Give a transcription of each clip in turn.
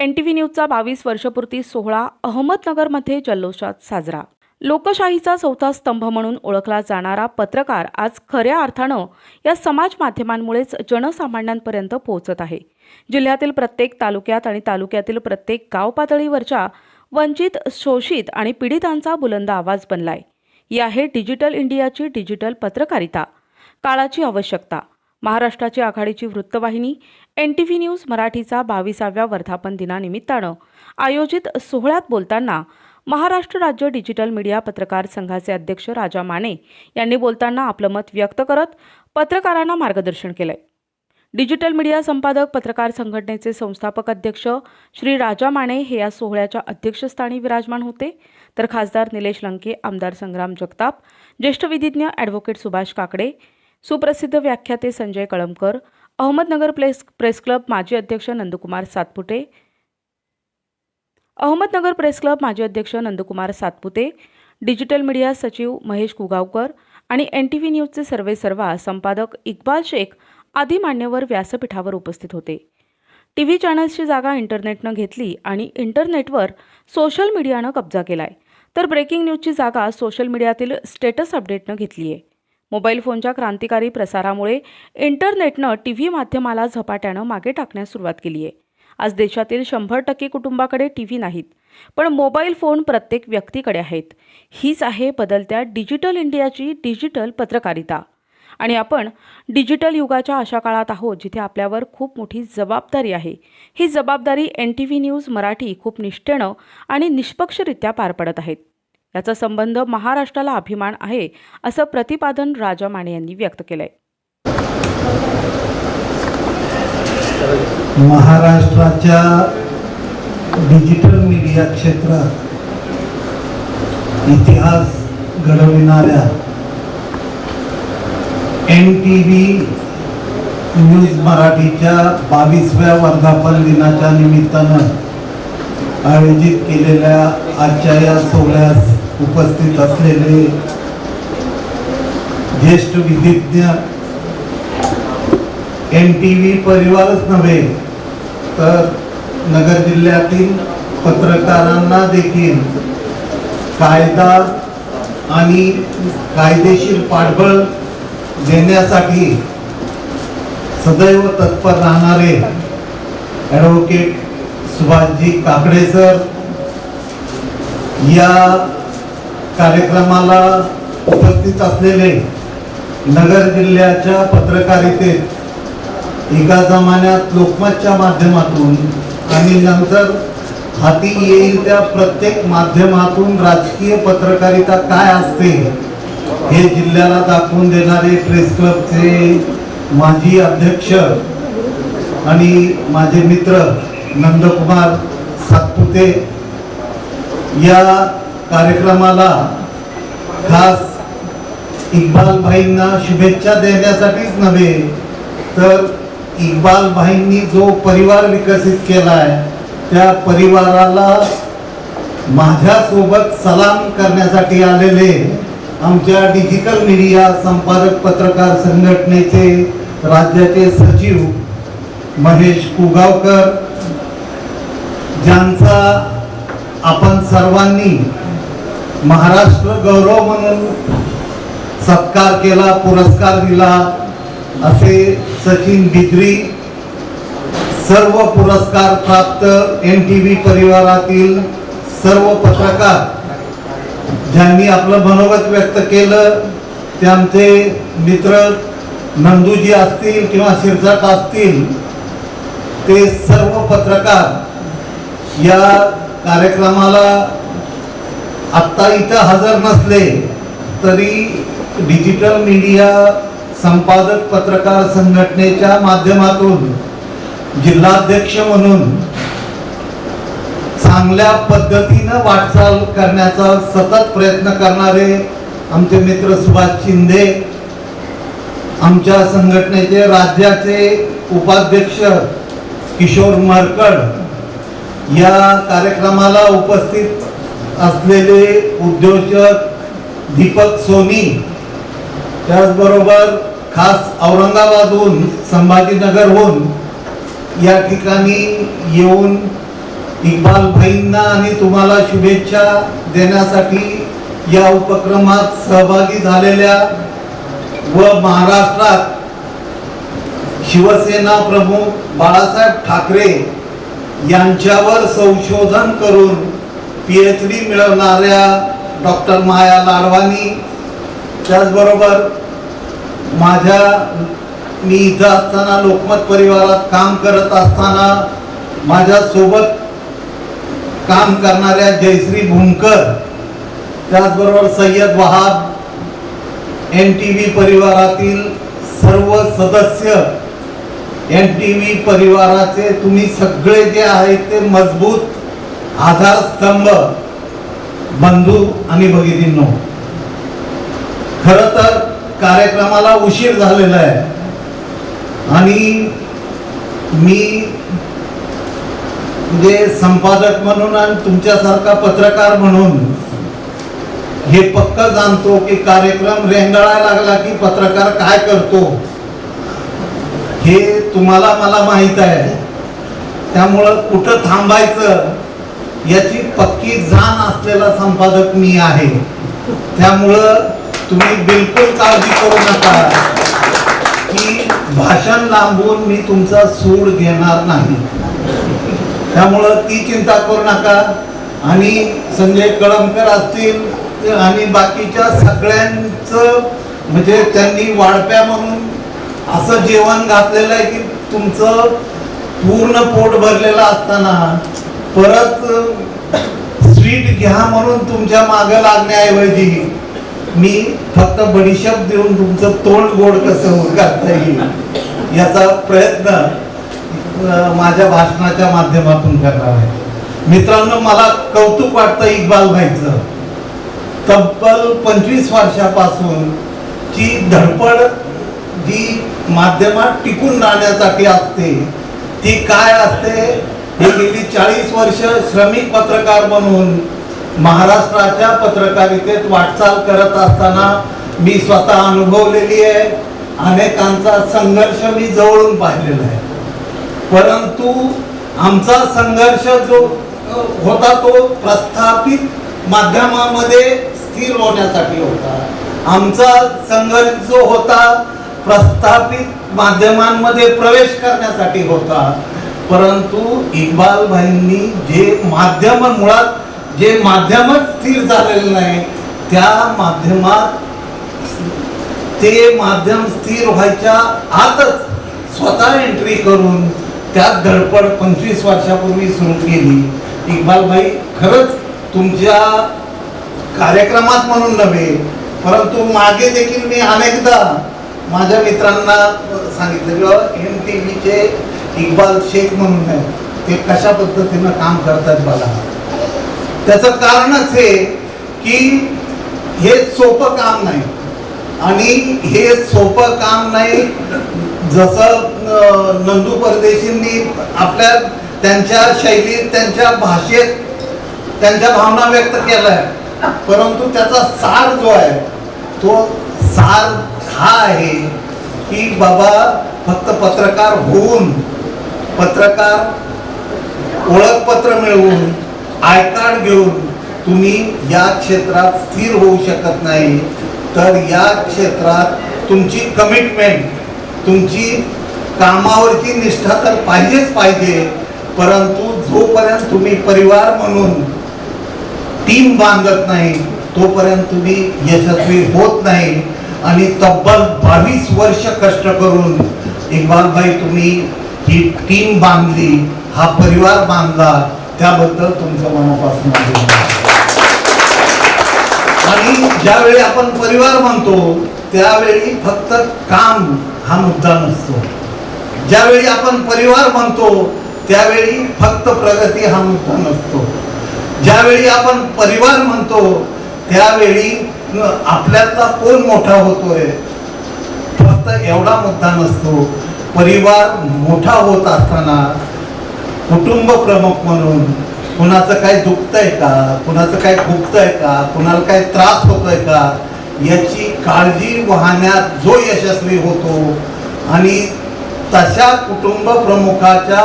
N T V न्यूजचा बावीस वर्षपूर्ती सोहळा अहमदनगरमध्ये जल्लोषात साजरा. लोकशाहीचा चौथा स्तंभ म्हणून ओळखला जाणारा पत्रकार आज खऱ्या अर्थानं या समाज माध्यमांमुळेच जनसामान्यांपर्यंत पोहोचत आहे. जिल्ह्यातील प्रत्येक तालुक्यात आणि तालुक्यातील प्रत्येक गाव पातळीवरच्या वंचित शोषित आणि पीडितांचा बुलंद आवाज बनलाय. ही आहे डिजिटल इंडियाची डिजिटल पत्रकारिता. काळाची आवश्यकता. महाराष्ट्राची आघाडीची वृत्तवाहिनी एन टी व्ही न्यूज मराठीचा बावीसाव्या वर्धापन दिनानिमित्तानं. आयोजित सोहळ्यात बोलताना महाराष्ट्र राज्य डिजिटल मीडिया पत्रकार संघाचे अध्यक्ष राजा माने यांनी बोलताना आपलं मत व्यक्त करत पत्रकारांना मार्गदर्शन केलंय. डिजिटल मीडिया संपादक पत्रकार संघटनेचे संस्थापक अध्यक्ष श्री राजा माने हे या सोहळ्याच्या अध्यक्षस्थानी विराजमान होते. तर खासदार निलेश लंके आमदार संग्राम जगताप ज्येष्ठ विधिज्ञ ॲडव्होकेट सुभाष काकडे सुप्रसिद्ध व्याख्याते Sanjay Kalamkar Ahmednagar place press club माजी अध्यक्ष नंदकुमार सातपुते अहमदनगर प्रेस क्लब माजी अध्यक्ष नंदकुमार सातपुते डिजिटल मीडिया सचिव महेश कुगावकर आणि एन टी व्ही न्यूजचे सर्वे सर्वा संपादक इक्बाल शेख आदी मान्यवर व्यासपीठावर उपस्थित होते. टी व्ही चॅनल्सची जागा इंटरनेटनं घेतली आणि इंटरनेटवर सोशल मीडियानं कब्जा केलाय. तर ब्रेकिंग न्यूजची जागा सोशल मीडियातील स्टेटस अपडेटनं घेतली आहे मोबाईल फोनच्या क्रांतिकारी प्रसारामुळे इंटरनेटनं टी व्ही माध्यमाला झपाट्यानं मागे टाकण्यास सुरुवात केली आहे. आज देशातील शंभर टक्के कुटुंबाकडे टी व्ही नाहीत पण मोबाईल फोन प्रत्येक व्यक्तीकडे आहेत. हीच आहे बदलत्या डिजिटल इंडियाची डिजिटल पत्रकारिता. आणि आपण डिजिटल युगाच्या अशा काळात आहोत जिथे आपल्यावर खूप मोठी जबाबदारी आहे. ही जबाबदारी N T V news Marathi खूप निष्ठेनं आणि निष्पक्षरित्या पार पडत आहेत. याचा संबंध महाराष्ट्राला अभिमान आहे असं प्रतिपादन राजा माने यांनी व्यक्त केलंय. महाराष्ट्राच्या डिजिटल मीडिया क्षेत्रात इतिहास घडविणाऱ्या एन टी व्ही न्यूज मराठीच्या बावीसव्या वर्धापन दिनाच्या निमित्तानं आयोजित केलेल्या आजच्या या सोहळ्यास उपस्थित असलेले ज्येष्ठ विधिज्ञ एन टी व्ही परिवारच नव्हे तर नगर जिल्ह्यातील पत्रकारांना देखील कायदा आणि कायदेशीर पाठबळ देण्यासाठी सदैव तत्पर राहणारे ॲडव्होकेट सुभाषजी काकडे सर या कार्यक्रमाला उपस्थित असलेले नगर जिल्ह्याच्या पत्रकारितेत एका जमान्यात लोकमतच्या माध्यमातून आणि नंतर हाती येईल त्या प्रत्येक माध्यमातून राजकीय पत्रकारिता काय असते हे जिल्ह्याला दाखवून देणारे प्रेस क्लबचे माजी अध्यक्ष आणि माझे मित्र नंदकुमार सातपुते या कार्यक्रमाला खास इक्बाल भाईंना शुभेच्छा देण्यासाठीच नव्हे तर इक्बाल भाईंनी जो परिवार विकसित केला आहे त्या परिवाराला माझ्यासोबत सलाम करण्यासाठी आलेले आमच्या डिजिटल मीडिया संपादक पत्रकार संघटनेचे राज्याचे सचिव महेश कुगावकर ज्यांचा आपण सर्वांनी महाराष्ट्र गौरव म्हणून सत्कार केला पुरस्कार दिला असे सचिन बिद्री सर्व पुरस्कार प्राप्त एन टी व्ही परिवारातील सर्व पत्रकार ज्यांनी आपलं मनोगत व्यक्त केलं ते आमचे मित्र नंदूजी असतील किंवा शिरसाट असतील ते सर्व पत्रकार या कार्यक्रमाला आत्ता इथं हजर नसले तरी डिजिटल मीडिया संपादक पत्रकार संघटनेच्या माध्यमातून जिल्हाध्यक्ष म्हणून चांगल्या पद्धतीनं वाटचाल करण्याचा सतत प्रयत्न करणारे आमचे मित्र सुभाष शिंदे आमच्या संघटनेचे राज्याचे उपाध्यक्ष किशोर मरकड या कार्यक्रमाला उपस्थित असलेले उद्योजक दीपक सोनी त्याचबरोबर खास औरंगाबादहून संभाजीनगरहून या ठिकाणी येऊन इक्बाल भाईंना आणि तुम्हाला शुभेच्छा देण्यासाठी या उपक्रमात सहभागी झालेल्या व महाराष्ट्रात शिवसेना प्रमुख बाळासाहेब ठाकरे यांच्यावर संशोधन करून पी एच डी मिळवणाऱ्या डॉक्टर माया लाडवानी त्याचबरोबर माझ्या मी इथं असताना लोकमत परिवारात काम करत असताना माझ्यासोबत काम करणाऱ्या जयश्री भूमकर त्याचबरोबर Sayyad Wahab N T V परिवारातील सर्व सदस्य एन टी व्ही परिवाराचे तुम्ही सगळे जे आहेत ते मजबूत आधारस्तंभ बंधू आणि भगिनींनो. खर तर कार्यक्रमाला उशीर झालेला आहे. आणि मी म्हणजे संपादक म्हणून आणि तुमच्यासारखा पत्रकार म्हणून हे पक्क जाणतो की कार्यक्रम रेंगाळायला लागला की पत्रकार काय करतो हे तुम्हाला मला माहीत आहे. त्यामुळं कुठं थांबायचं याची पक्की जाण असलेला संपादक मी आहे. त्यामुळं तुम्ही बिलकुल काळजी करू नका. की भाषण लांबून मी तुमचा सूड घेणार नाही. त्यामुळं ती चिंता करू नका. आणि संजय कळमकर असतील आणि बाकीच्या सगळ्यांचं म्हणजे त्यांनी वाढप्या म्हणून असं जेवण घातलेलं आहे की तुमचं पूर्ण पोट भरलेलं असताना परत स्वीट घ्या म्हणून तुमच्या मागं लागण्याऐवजी मी फक्त बडीशेप देऊन तुमचं तोंड गोड कसं होईल करता येईल याचा प्रयत्न माझ्या भाषणाच्या माध्यमातून करणार आहे. मित्रांनो मला कौतुक वाटतं इक्बाल भाईचं तब्बल पंचवीस वर्षापासून ची धडपड जी माध्यमात टिकून राहण्यासाठी असते ती काय असते? हे गेली चाळीस वर्ष श्रमिक पत्रकार म्हणून महाराष्ट्राच्या पत्रकारितेत वाटचाल करत असताना मी स्वतः अनुभवलेली आहे. अनेकांचा संघर्ष मी जवळून पाहिलेला आहे. परंतु आमचा संघर्ष जो होता तो प्रस्थापित माध्यमामध्ये स्थिर होण्यासाठी होता. आमचा संघर्ष जो होता प्रस्थापित माध्यमांमध्ये प्रवेश करण्यासाठी होता. परंतु इक्बाल भाईंनी जे माध्यम मुळात जे माध्यमच स्थिर झालेलं नाही त्या माध्यमात ते माध्यम स्थिर व्हायच्या आतच स्वतः एंट्री करून त्यात धडपड पंचवीस वर्षापूर्वी सुरू केली. इक्बाल भाई खरंच तुमच्या कार्यक्रमात म्हणून नव्हे परंतु मागे देखील मी अनेकदा माझ्या मित्रांना सांगितलं एम टी व्हीचे इक्बाल शेख म्हणून आहे. ते कशा पद्धतीनं काम करतात बघा. त्याचं कारणच हे की हे सोपं काम नाही. आणि हे सोपं काम नाही जसं नंदू परदेशींनी आपल्या त्यांच्या शैलीत त्यांच्या भाषेत त्यांच्या भावना व्यक्त केल्या. परंतु त्याचा सार जो आहे तो सार हा आहे की बाबा फक्त पत्रकार होऊन पत्रकार ओळखपत्र मिळवून आय कार्ड घेऊन तुम्ही या क्षेत्रात स्थिर होऊ शकत नाही तर या क्षेत्रात तुमची कमिटमेंट तुमची कामावरची निष्ठा तर पाहिजेच पाहिजे परंतु जोपर्यंत तुम्ही परिवार म्हणून टीम बांधत नाही तोपर्यंत तुम्ही यशस्वी होत नाही. आणि तब्बल बावीस वर्ष कष्ट करून इकबालभाई तुम्ही ही टीम बांधली हा परिवार बांधला त्याबद्दल तुमचं मनापासून आणि ज्यावेळी आपण परिवार म्हणतो त्यावेळी फक्त काम हा मुद्दा नसतो. ज्यावेळी आपण परिवार म्हणतो त्यावेळी फक्त प्रगती हा मुद्दा नसतो. ज्यावेळी आपण परिवार म्हणतो त्यावेळी आपल्यातला कोण मोठा होतोय? फक्त एवढा मुद्दा नसतो. परिवार मोठा होत असताना कुटुंब प्रमुख म्हणून कुणाचं काय दुखतंय का? कुणाचं काय फुकतंय का? कुणाला काय त्रास होतोय का? याची काळजी वाहण्यात जो यशस्वी होतो आणि तशा कुटुंब प्रमुखाच्या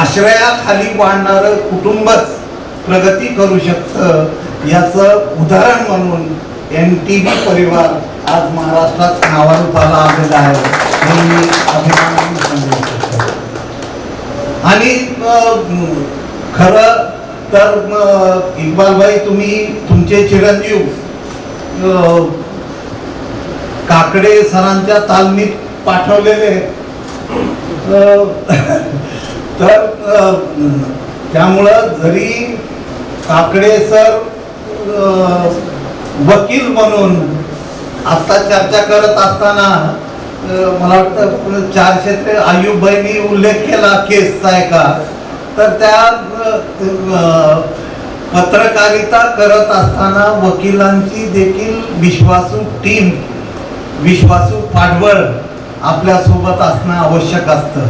आश्रयाखाली वाढणारं कुटुंबच प्रगती करू शकतं याचं उदाहरण म्हणून एन टी व्ही परिवार आज महाराष्ट्रात नावारूपाला आलेला आहे. आणि खर खरं तर इकबाल भाई तुम्ही तुमचे चिरंजीव काकडे सरांच्या तालमीत पाठवलेले तर त्यामुळं जरी काकडे सर वकील म्हणून आता चर्चा करत असताना मला वाटतं चार ते आयुबाईंनी उल्लेख केला केसचा आहे का तर त्या पत्रकारिता करत असताना वकिलांची देखील विश्वासू टीम विश्वासू पाठबळ आपल्यासोबत असणं आवश्यक असतं.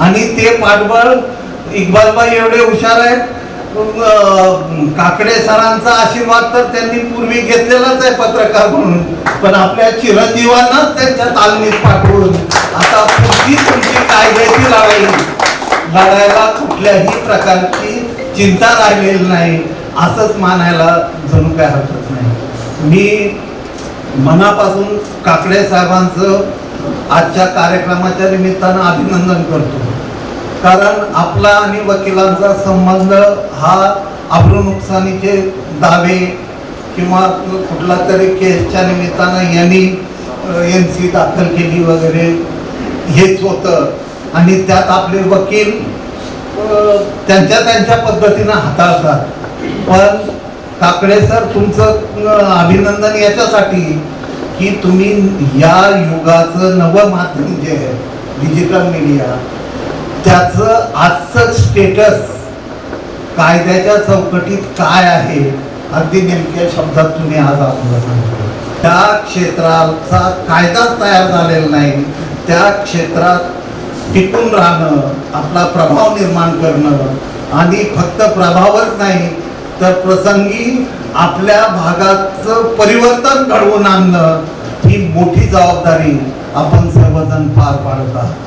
आणि ते पाठबळ इक्बालबाई एवढे हुशार आहेत काकडे सरांचा आशीर्वाद तर त्यांनी पूर्वी घेतलेलाच आहे पत्रकार म्हणून. पण आपल्या चिरंजीवांनाच त्यांच्या तालमीत पाठवून आता पुढची तुमची कायद्याची लढाई लढायला कुठल्याही प्रकारची चिंता राहिलेली नाही. असंच मानायला जणू काय हरकत नाही. मी मनापासून काकडे साहेबांचं आजच्या कार्यक्रमाच्या निमित्तानं अभिनंदन करतो. कारण आपला आणि वकिलांचा संबंध हा अब्रू नुकसानीचे दावे किंवा कुठला तरी केसच्या निमित्तानं यांनी एन सी दाखल केली वगैरे हेच होतं. आणि त्यात आपले वकील त्यांच्या त्यांच्या पद्धतीनं हाताळतात. पण काकडे सर तुमचं अभिनंदन याच्यासाठी की तुम्ही या युगाचं नवं माध्यम जे आहे डिजिटल मीडिया त्याचं आजचं स्टेटस कायद्याच्या चौकटीत काय आहे अगदी नेमक्या शब्दात तुम्ही आज आपल्याला सांगितलं त्या क्षेत्राचा कायदाच तयार झालेला नाही. त्या क्षेत्रात टिकून राहणं आपला प्रभाव निर्माण करणं आणि फक्त प्रभावच नाही तर प्रसंगी आपल्या भागाचं परिवर्तन घडवून आणणं ही मोठी जबाबदारी आपण सर्वजण पार पाडत आहोत.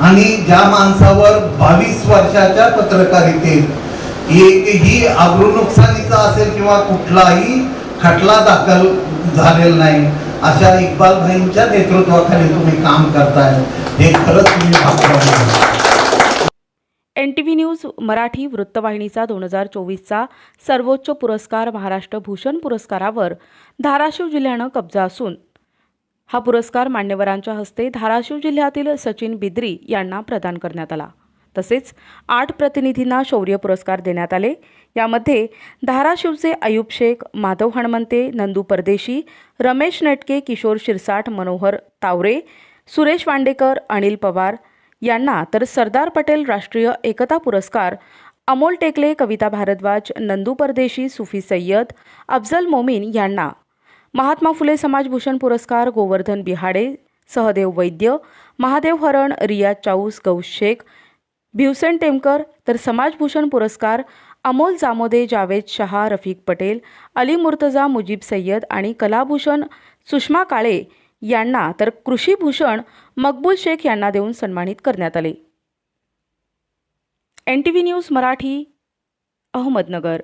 आणि ज्या माणसावर बावीस वर्षाच्या पत्रकारितेत एकही आबरू नुकसानीचा असेल किंवा कुठलाही खटला दाखल झालेला नाही अशा इक्बाल भाईंच्या नेतृत्वाखाली तुम्ही काम करताय. हे खरंच तुम्ही N T V news Marathi वृत्तवाहिनीचा दोन हजार चोवीसचा सर्वोच्च पुरस्कार महाराष्ट्र भूषण पुरस्कारावर धाराशिव जिल्ह्यानं कब्जा असून हा पुरस्कार मान्यवरांच्या हस्ते धाराशिव जिल्ह्यातील सचिन बिद्री यांना प्रदान करण्यात आला. तसेच आठ प्रतिनिधींना शौर्य पुरस्कार देण्यात आले. यामध्ये धाराशिवचे अयूब शेख माधव हणमंते नंदू परदेशी रमेश नटके किशोर शिरसाट मनोहर तावरे सुरेश वांडेकर अनिल पवार यांना तर सरदार पटेल राष्ट्रीय एकता पुरस्कार अमोल टेकले कविता भारद्वाज नंदू परदेशी सुफी सय्यद अफजल मोमीन यांना महात्मा फुले समाजभूषण पुरस्कार गोवर्धन बिहाडे सहदेव वैद्य महादेव हरण रिया चाऊस गौस शेख भिवसेन टेमकर तर समाजभूषण पुरस्कार अमोल जामोदे जावेद शहा रफिक पटेल अली मुर्तजा मुजीब सय्यद आणि कलाभूषण सुषमा काळे यांना तर कृषीभूषण मकबूल शेख यांना देऊन सन्मानित करण्यात आले. N T V news Marathi Ahmednagar.